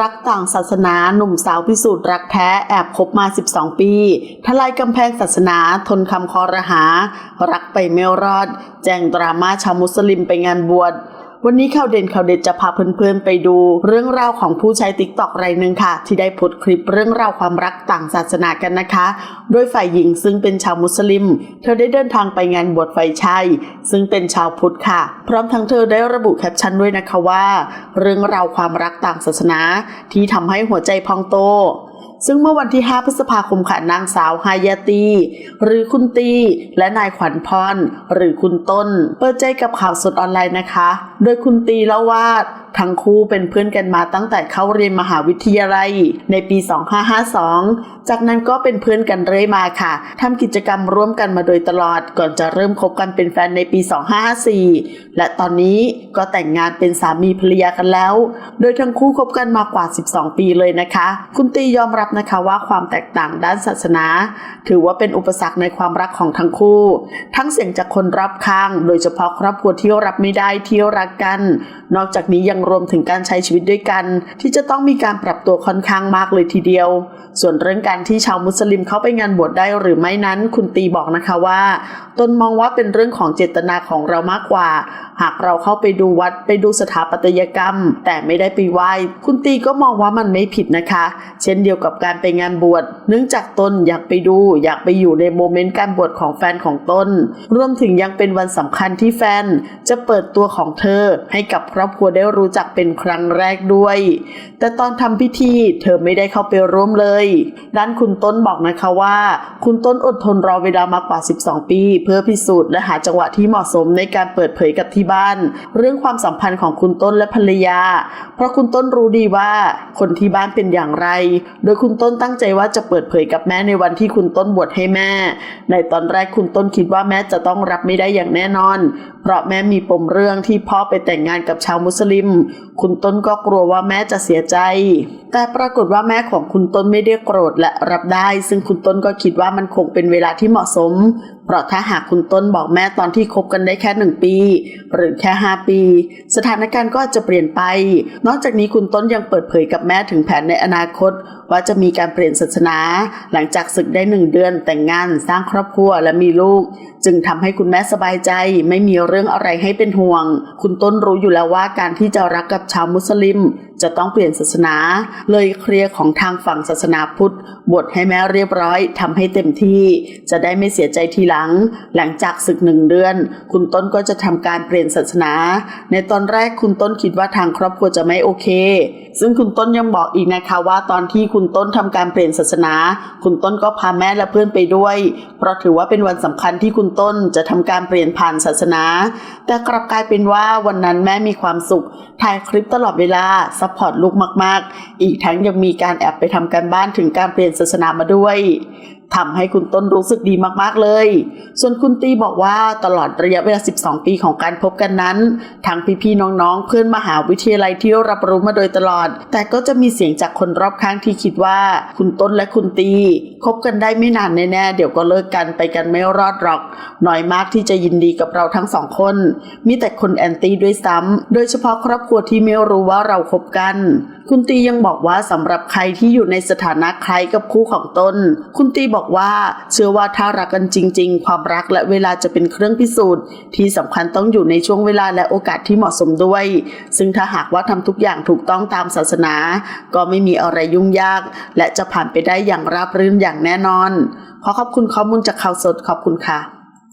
รักต่างศาสนาหนุ่มสาวพิสูจน์รักแท้แอบคบมา 12 ปี ทลายกำแพงศาสนา ทนคำคอรหา รักไปไม่รอด แจ้งดราม่าชาวมุสลิมไปงานบวช วันนี้ข่าวเด่นข่าวเด็ดจะพาเพื่อนๆไปดูเรื่องราวของผู้ใช้ติ๊กต็อกรายหนึ่งค่ะ ที่ได้โพสต์คลิปเรื่องราวความรักต่างศาสนากันนะคะ โดยฝ่ายหญิงซึ่งเป็นชาวมุสลิม เธอได้เดินทางไปงานบวชฝ่ายชายซึ่งเป็นชาวพุทธค่ะ พร้อมทั้งเธอได้ระบุแคปชั่นด้วยนะคะว่า เรื่องราวความรักต่างศาสนา ที่ทำให้หัวใจพองโต ซึ่งเมื่อวันที่ 5 พฤษภาคมค่ะนางสาวฮายาตี หรือคุณตี และนายขวัญพรหรือคุณต้น เปิดใจกับข่าวสดออนไลน์นะคะ โดยคุณตีเล่าว่า ทั้งคู่เป็นเพื่อนกันมาตั้งแต่เข้าเรียนมหาวิทยาลัย ในปี 2552 จากนั้นก็เป็นเพื่อนกันเรื่อยมาค่ะทำกิจกรรมร่วมกันมาโดยตลอด ก่อนจะเริ่มคบกันเป็นแฟนในปี 2554 และตอนนี้ก็แต่งงานเป็นสามีภรรยากันแล้ว โดยทั้งคู่คบกันมากว่า 12 ปีเลยนะคะ คุณตียอมรับนะคะว่าความแตกต่างด้านศาสนา ถือว่าเป็นอุปสรรคในความรักของทั้งคู่ ทั้งเสียงจากคนรอบข้าง โดยเฉพาะครอบครัวที่รับไม่ได้ที่รักกัน นอกจากนี้ยังรวมถึงการใช้ชีวิตด้วยกัน ที่จะต้องมีการปรับตัวค่อนข้างมากเลยทีเดียว ส่วนเรื่องการที่ชาวมุสลิมเข้าไปงานบวชได้หรือไม่นั้น คุณตีบอกนะคะว่า ตนมองว่าเป็นเรื่องของเจตนาของเรามากกว่า หากเราเข้าไปดูวัดไปดูสถาปัตยกรรม แต่ไม่ได้ไปไหว้คุณตีก็มองว่ามันไม่ผิดนะคะ เช่นเดียวกับการไปงานบวชเนื่องจากตนอยากไปดู อยากไปอยู่ในโมเมนต์การบวชของแฟนของตนรวมถึงยังเป็นวันสำคัญที่แฟน จะเปิดตัวของเธอให้กับครอบครัวได้รู้จักเป็นครั้งแรกด้วย แต่ตอนทำพิธีเธอไม่ได้เข้าไปร่วมเลยด้านคุณต้นบอกนะคะว่า คุณต้นอดทนรอเวลามากกว่า 12 ปี เพื่อพิสูจน์และหาจังหวะที่เหมาะสมในการเปิดเผยกับที่บ้าน เรื่องความสัมพันธ์ของคุณต้นและภรรยา เพราะคุณต้นรู้ดีว่าคนที่บ้านเป็นอย่างไร โดยคุณต้นตั้งใจว่าจะเปิดเผยกับแม่ในวันที่คุณต้นบวชให้แม่ ในตอนแรกคุณต้นคิดว่าแม่จะต้องรับไม่ได้อย่างแน่นอน เพราะแม่มีปมเรื่องที่พ่อไปแต่งงานกับชาวมุสลิมคุณต้นก็กลัวว่าแม่จะเสียใจ แต่ปรากฏว่าแม่ของคุณต้นไม่ได้โกรธและรับได้ ซึ่งคุณต้นก็คิดว่ามันคงเป็นเวลาที่เหมาะสมเพราะถ้าหากคุณต้นบอกแม่ตอนที่คบกันได้แค่หนึ่งปี หรือแค่5ปี สถานการณ์ก็อาจจะเปลี่ยนไป นอกจากนี้คุณต้นยังเปิดเผยกับแม่ถึงแผนในอนาคต ว่าจะมีการเปลี่ยนศาสนา หลังจากศึกได้หนึ่งเดือนแต่งงานสร้างครอบครัวและมีลูก จึงทำให้คุณแม่สบายใจ ไม่มีเรื่องอะไรให้เป็นห่วง คุณต้นรู้อยู่แล้วว่าการที่จะรักกับชาวมุสลิม จะต้องเปลี่ยนศาสนา เลยเคลียร์ของทางฝั่งศาสนาพุทธบทให้แม่เรียบร้อยทำให้เต็มที่ จะได้ไม่เสียใจทีหลัง หลังจากศึกหนึ่งเดือน คุณต้นก็จะทำการเปลี่ยนศาสนา ในตอนแรกคุณต้นคิดว่าทางครอบครัวจะไม่โอเค ซึ่งคุณต้นยังบอกอีกนะคะว่าตอนที่คุณต้นทำการเปลี่ยนศาสนา คุณต้นก็พาแม่และเพื่อนไปด้วย เพราะถือว่าเป็นวันสำคัญที่คุณต้นจะทำการเปลี่ยนผ่านศาสนา แต่กลับกลายเป็นว่าวันนั้นแม่มีความสุขถ่ายคลิปตลอดเวลาซัพพอร์ตลูกมาก ๆ อีกทั้งยังมีการแอบไปทำการบ้านถึงการเปลี่ยนศาสนามาด้วย ทำให้คุณต้นรู้สึกดีมากๆเลย ส่วนคุณตีบอกว่าตลอดระยะเวลา 12 ปีของการพบกันนั้นทั้งพี่ๆน้องๆ เพื่อนมหาวิทยาลัยที่รับรู้มาโดยตลอด แต่ก็จะมีเสียงจากคนรอบข้างที่คิดว่า คุณต้นและคุณตีคบกันได้ไม่นานแน่ๆ เดี๋ยวก็เลิกกันไปกันไม่รอดหรอก น้อยมากที่จะยินดีกับเราทั้งสองคน มีแต่คนแอนตี้ด้วยซ้ำโดยเฉพาะครอบครัวที่ไม่รู้ว่าเราคบกัน คุณตียังบอกว่าสำหรับใครที่อยู่ในสถานะใครกับคู่ของตน คุณตีบอกว่า เชื่อว่าถ้ารักกันจริง ๆ ความรักและเวลาจะเป็นเครื่องพิสูจน์ ที่สำคัญต้องอยู่ในช่วงเวลาและโอกาสที่เหมาะสมด้วย ซึ่งถ้าหากว่าทำทุกอย่างถูกต้องตามศาสนา ก็ไม่มีอะไรยุ่งยาก และจะผ่านไปได้อย่างราบรื่นอย่างแน่นอน ขอขอบคุณข้อมูลจากข่าวสดขอบคุณค่ะ